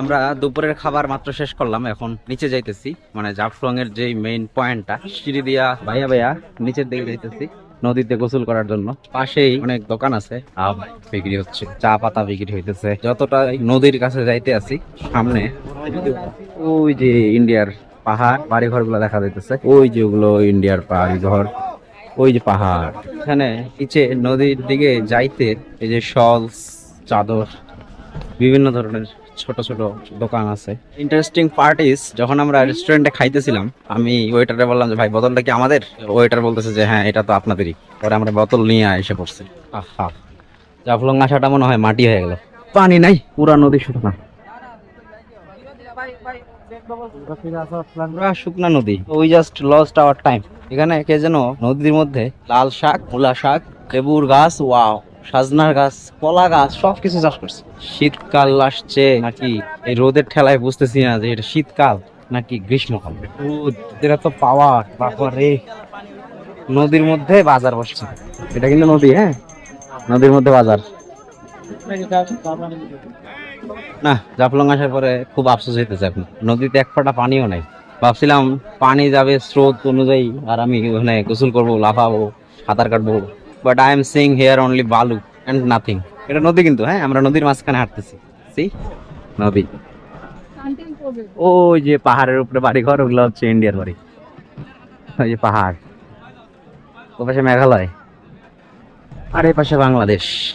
আমরা দুপুরের খাবার মাত্র শেষ করলাম, এখন নিচে যাইতেছি। মানে জাফলং এর যে মেইন পয়েন্টটা সিঁড়ি দিয়া ভাইয়া ভাইয়া নিচের দিকে যাইতেছি, নদীতে গোসল করার জন্য। পাশেই অনেক দোকান আছে বিক্রি হচ্ছে, চা পাতা বিক্রি হইতেছে। যতটা নদীর কাছে যাইতে আছি, সামনে ওই যে ইন্ডিয়ার পাহাড় বাড়ি ঘরগুলো দেখা যাইতেছে। ওই যে ওগুলো ইন্ডিয়ার বাড়ি ঘর ওই যে পাহাড়। এখানে নিচে নদীর দিকে যাইতে এই যে শলস, চাদর, বিভিন্ন ধরনের ছোট ছোট দোকান আছে। ইন্টারেস্টিং পার্ট ইস যখন আমরা রেস্টুরেন্টে খাইতেছিলাম, আমি ওয়েটারে বললাম যে, ভাই, বোতলটা কি আমাদের? ওয়েটার বলতেছে যে হ্যাঁ এটা তো আপনাদেরই। পরে আমরা বোতল নিয়ে এসে পড়ছি। আহা! জাফলং আসাটা মনে হয় মাটি হয়ে গেল। পানি নাই, পুরা নদী শুকনা। পুরা শুকনা নদী। We just lost our time এখানে কে যেন নদীর মধ্যে লাল শাক, মূলা শাক, লেবুর গাছ ওয়াও সাজনার গাছ, কলা গাছ, সবকিছু চাষ করছে। শীতকাল আসছে নাকি? এই রোদের ঠেলায় বুঝতেছি না যে এটা শীতকাল নাকি গ্রীষ্মকাল। এরা তো পাওয়ার বাবারে নদীর মধ্যে বাজার বসছে। এটা কিন্তু নদী হ্যাঁ? নদীর মধ্যে বাজার। না, জাফলং আসার পরে খুব আফসোস হইতেছে এখন। নদীতে এক ফোঁটা পানিও নাই। ভাবছিলাম পানি যাবে স্রোত অনুযায়ী, আর আমি ওখানে গোসল করব, লাফাবো, সাঁতার কাটবো। But I am seeing here only বালু অ্যান্ড নাথিং এটা নদী কিন্তু হ্যাঁ? আমরা নদীর মাঝখানে হাঁটতেছি। সি নদী। ওই যে পাহাড়ের উপরে বাড়ি ঘর ওগুলো হচ্ছে ইন্ডিয়ার বাড়ি। ওই যে পাহাড়। ও পাশে মেঘালয়। আর এই পাশে বাংলাদেশ।